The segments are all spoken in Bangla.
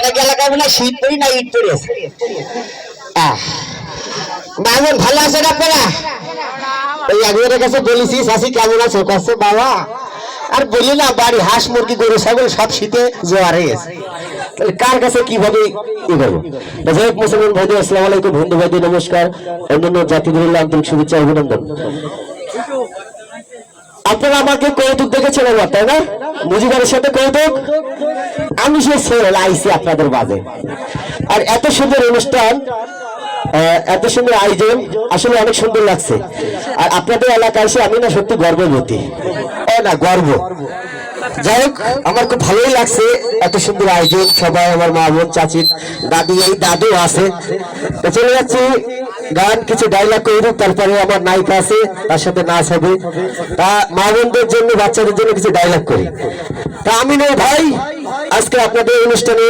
এলাকায় হয় শীত পড়ি না ভালো আছেন আপনারা? ওই কাছে বলেছি শাসি কেমন কাছে বাবা, আর বলি না, বাড়ি হাঁস, মুরগি, গরু, ছাগল সব শীতে জোয়ার তাহলে কার কাছে কীভাবে ই করব? যাই মুসলমান ভাইদের, আসসালামু আলাইকুম নমস্কার, অন্যান্য জাতিদের আন্তরিক শুভেচ্ছা, অভিনন্দন। আপনারা আমাকে কৌতুক দেখেছেন এবার তাই না? সাথে কৌতুক। আমি সে আইসি আপনাদের আর এত সুন্দর অনুষ্ঠান এত সুন্দর আয়োজন, আসলে অনেক সুন্দর লাগছে। আর আপনাদের এলাকায় আমি না সত্যি গর্ববতী। না, গর্ব। যাই হোক, আমার খুব ভালোই লাগছে এত সুন্দর আয়োজন। সবাই, আমার মা বোন চাচি দাদি, এই দাদু আছে। চলে যাচ্ছি গান কিছু ডায়লগ করব তারপরে আমার নায়িকা আছে, তার সাথে নাচ হবে। তা মা বোনদের জন্য, বাচ্চাদের জন্য কিছু ডায়লগ করি। তা আমি নয় ভাই, আজকে আপনাদের অনুষ্ঠানে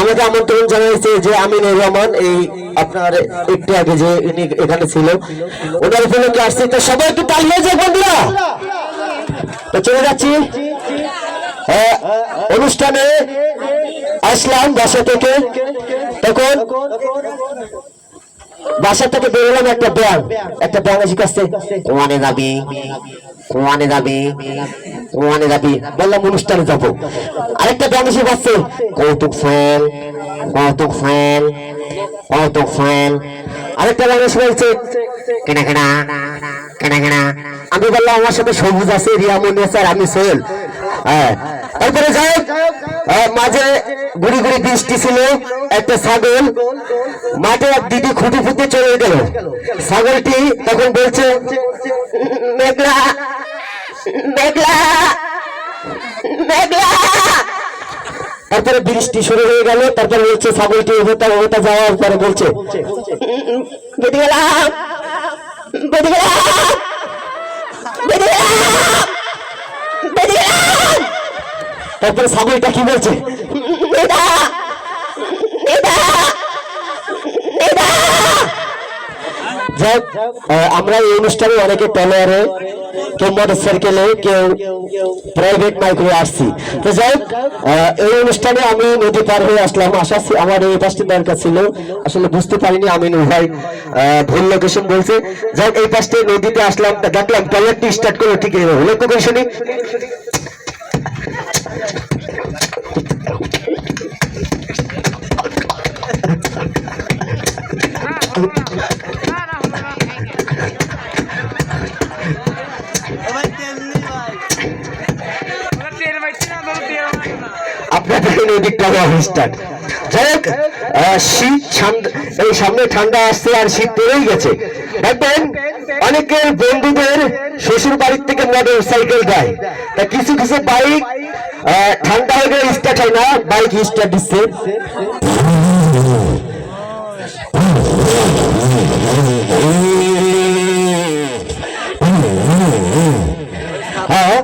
আমাকে আমন্ত্রণ জানাইছে যে আমিনুর রহমান, এই আপনার একটু আগে যে ইনি এখানে ছিল, ওনার উপলক্ষে আসছে। তো সবাই একটু তাল হয়েছে বন্ধুরা। তো চলে যাচ্ছি। অনুষ্ঠানে আসলাম বাসা থেকে। তখন বাসা থেকে বেরোলাম একটা ব্যাং একটা ব্যাং এসে কাছে কোয়ানে যাবি কোয়ানে যাবি কোয়ানে যাবি বললাম অনুষ্ঠানে যাব। আরেকটা ব্যাং এসে পাচ্ছে কৌতুক ফ্যান কৌতুক ফ্যান কৌতুক ফ্যান আরেকটা ব্যাং এসে বলছে কেনা কেনা কেনা কেনা। আমি বললাম আমার সাথে সবুজ আছে রিয়ামনি আছে আর আমি সোহেল। হ্যাঁ। তারপরে যাই মাঝে গুড়ি গুড়ি বৃষ্টি ছিল একটা ছাগল মাঠে এক দিদি খুঁটি ফুটে চলে গেল। ছাগলটি তখন বলছে, মেঘলা মেঘলা মেঘলা। তারপরে বৃষ্টি শুরু হয়ে গেল, তারপরে বলছে, ছাগলটি ওটা ওটা যাওয়ার পরে বলছে তারপরে ছাগলটা কি বলছে যাক আমরা এই অনুষ্ঠানে অনেকে ট্রলারে কেউ মোটর সাইকেলে কেউ প্রাইভেট মাইক্রো আসছি। তো যাই হোক, এই অনুষ্ঠানে আমি নদী পার হয়ে আসলাম। আশা আমার এই পাশটি দরকার ছিল। আসলে বুঝতে পারিনি আমি ভাই ভুল লোকেশন বলছে। যাই এই পাশটি নদীতে আসলাম দেখলাম টয়লেটটি স্টার্ট করল ঠিক লক্ষ্য করে শুনি। আপনাদের এই দিকটা স্টার্ট যাই হোক শীত এই সামনে ঠান্ডা আসছে আর শীত পড়েই গেছে। দেখবেন অনেকের বন্ধুদের শ্বশুর বাড়ির থেকে মোটর সাইকেল দেয় তা কিছু কিছু বাইক ঠান্ডা হয়ে গেলে স্টার্ট হয় না বাইক স্টার্ট দিচ্ছে। হ্যাঁ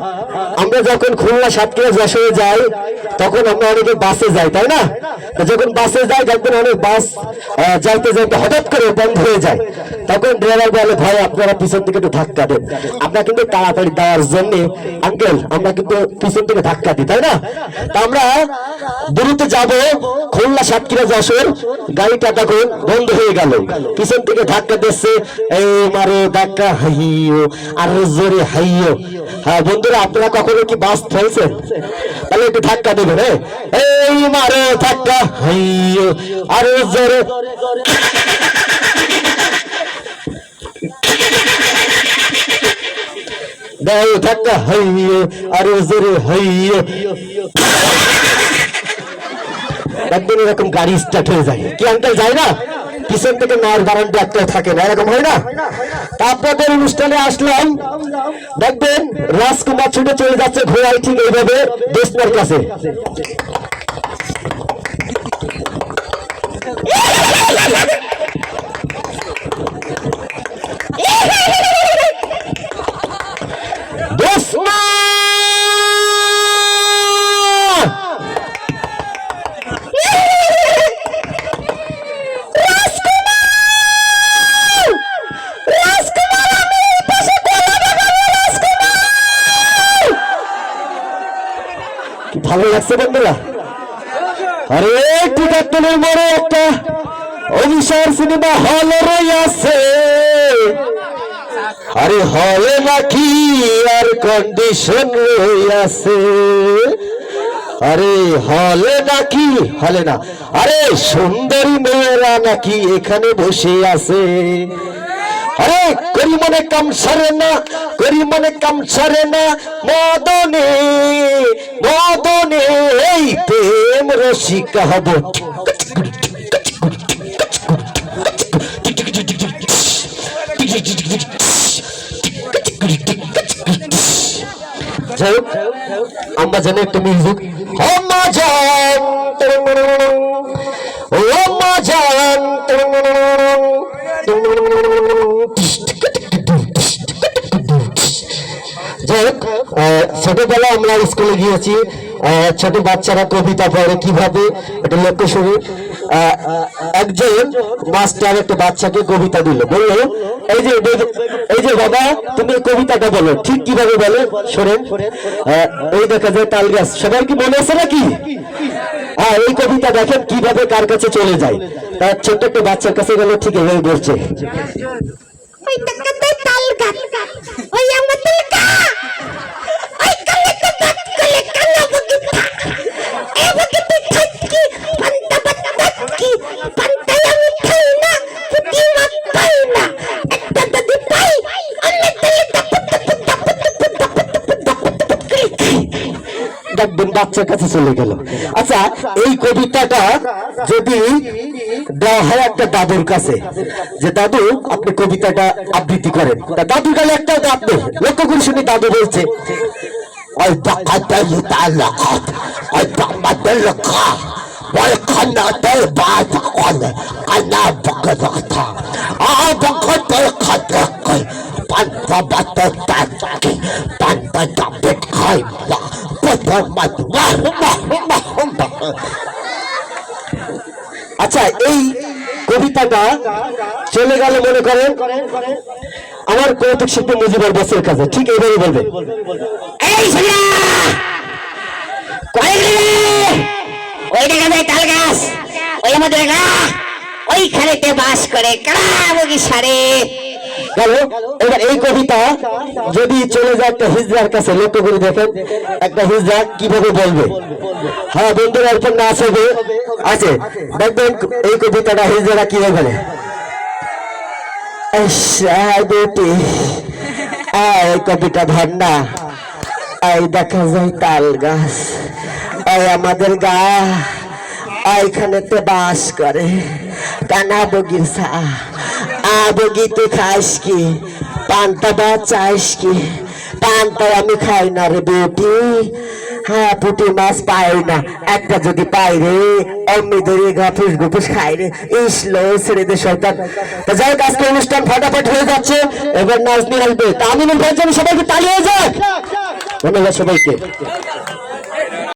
আমরা যখন খুলনা সাতক্ষীরা যশোরে যাই, তখন আমরা অনেকে বাসে যাই, তাই না? যখন বাসে যাই, দেখবেন অনেক বাস যাইতে যাইতে হঠাৎ করে বন্ধ হয়ে যায়। তখন ড্রাইভার বলে, ভাই, আপনারা পিছন থেকে একটু ধাক্কা দেন। আমরা কিন্তু তাড়াতাড়ি দেওয়ার জন্য আঙ্কেল আমরা কিন্তু পিছন থেকে ধাক্কা দিই, তাই না? তা আমরা দ্রুত যাব খুলনা সাতক্ষীরা যশোর গাড়িটা তখন বন্ধ হয়ে গেল। পিছন থেকে ধাক্কা দিচ্ছে, এই মারো ধাক্কা, হাইও, আর জোরে হাইও। হ্যাঁ বন্ধুরা, আপনারা কখনো কি বাস ফেলছেন তাহলে একটু ধাক্কা দেবেন হ্যাঁ এই মারো ধাক্কা হাইও আর জোরে দাও ধাক্কা হাইও আর জোরে হাইও একদিন এরকম গাড়ি স্টার্ট হয়ে যায় কি আঙ্কেল যায় না পিছন থেকে নয় গ্যারান্টি একটা থাকে না, এরকম হয় না? তারপরে অনুষ্ঠানে আসলাম, দেখবেন রাজকুমার ছুটে চলে যাচ্ছে ঘোড়ায় ঠিক এইভাবে দেশনার কাছে দেশনা কি ভালো লাগছে বন্ধুরা? আরে টিকাতনের মোড়ে একটা অভিসার সিনেমা হল রয়েছে আরে, হলে নাকি? আর কন্ডিশন রয়েছে আরে, হলে নাকি? হলে না। আরে, সুন্দরী মেয়েরা নাকি এখানে বসে আছে। আরে করি মনে কাম সারে না করি মনে কাম সারে না মদনে মদনে এই প্রেম রসিকা হব আমরা জানি একটা মিউজিক আম্মা জান ও আম্মা জান আহ, ছোটবেলায় আমরা স্কুলে গিয়েছি ছোট বাচ্চারা কবিতা পড়ে কীভাবে এটা লক্ষ্য আহ, একজন মাস্টার একটা বাচ্চাকে কবিতা দিল। বলল এই যে এই যে বাবা তুমি কবিতাটা বলো ঠিক কীভাবে বলো? শোনেন এই দেখা যায় তাল গাছ। সবার কি মনে আছে নাকি? হ্যাঁ এই কবিতা দেখেন কীভাবে কার কাছে চলে যায়। তার ছোট্ট একটা বাচ্চার কাছে গেল ঠিক এভাবে বলছে। বাচ্চার কাছে চলে গেল। আচ্ছা এই কবিতাটা যদি দেওয়া হয় একটা দাদুর কাছে, যে দাদু, আপনি কবিতাটা আবৃত্তি করেন। তা দাদুর কালে একটা আপনি লক্ষ্য করে শুনি দাদু বলছে বাকাতা বাহ আচ্ছা এই কবিতাটা চলে গেল মনে করেন। আমার কৌতুক শিল্পী মুজিবুর বসের কাছে। ঠিক এইভাবে বলবে। এই ছেলে কই গেলে ওই দেখা যায় তাল গাছ। ওইখানেতে বাস করে বগি সারে। গেল। এবার এই কবিতা যদি চলে যায় একটা হিজড়ার কাছে লক্ষ্য করে দেখেন একটা হিজড়া কীভাবে বলবে? হ্যাঁ বন্ধুরা এরপর নাচ হবে আছে। দেখবেন এই কবিতাটা হিজড়া কীভাবে বলে? বেটি এই কবিতা ধর না দেখা যায় তাল গাছ এই আমাদের গা এইখানেতে বাস করে কানা বগির সা আ বগি তুই খাস কি? পান্তা বা চাইস কি? পান্তা আমি খাই না রে বেটি। হ্যাঁ পুটি মাছ পাই না। একটা যদি পাই রে, অমনি ধরে গাফুস গুফুস খাই রে। ইসলো ছেড়ে দে শয়তান। তা যাই আজকে অনুষ্ঠান ফটাফট হয়ে যাচ্ছে। এবার নাচ নিয়ে আসবে। তা ভাইয়ের সবাইকে তালি হয়ে যাক। ধন্যবাদ সবাইকে।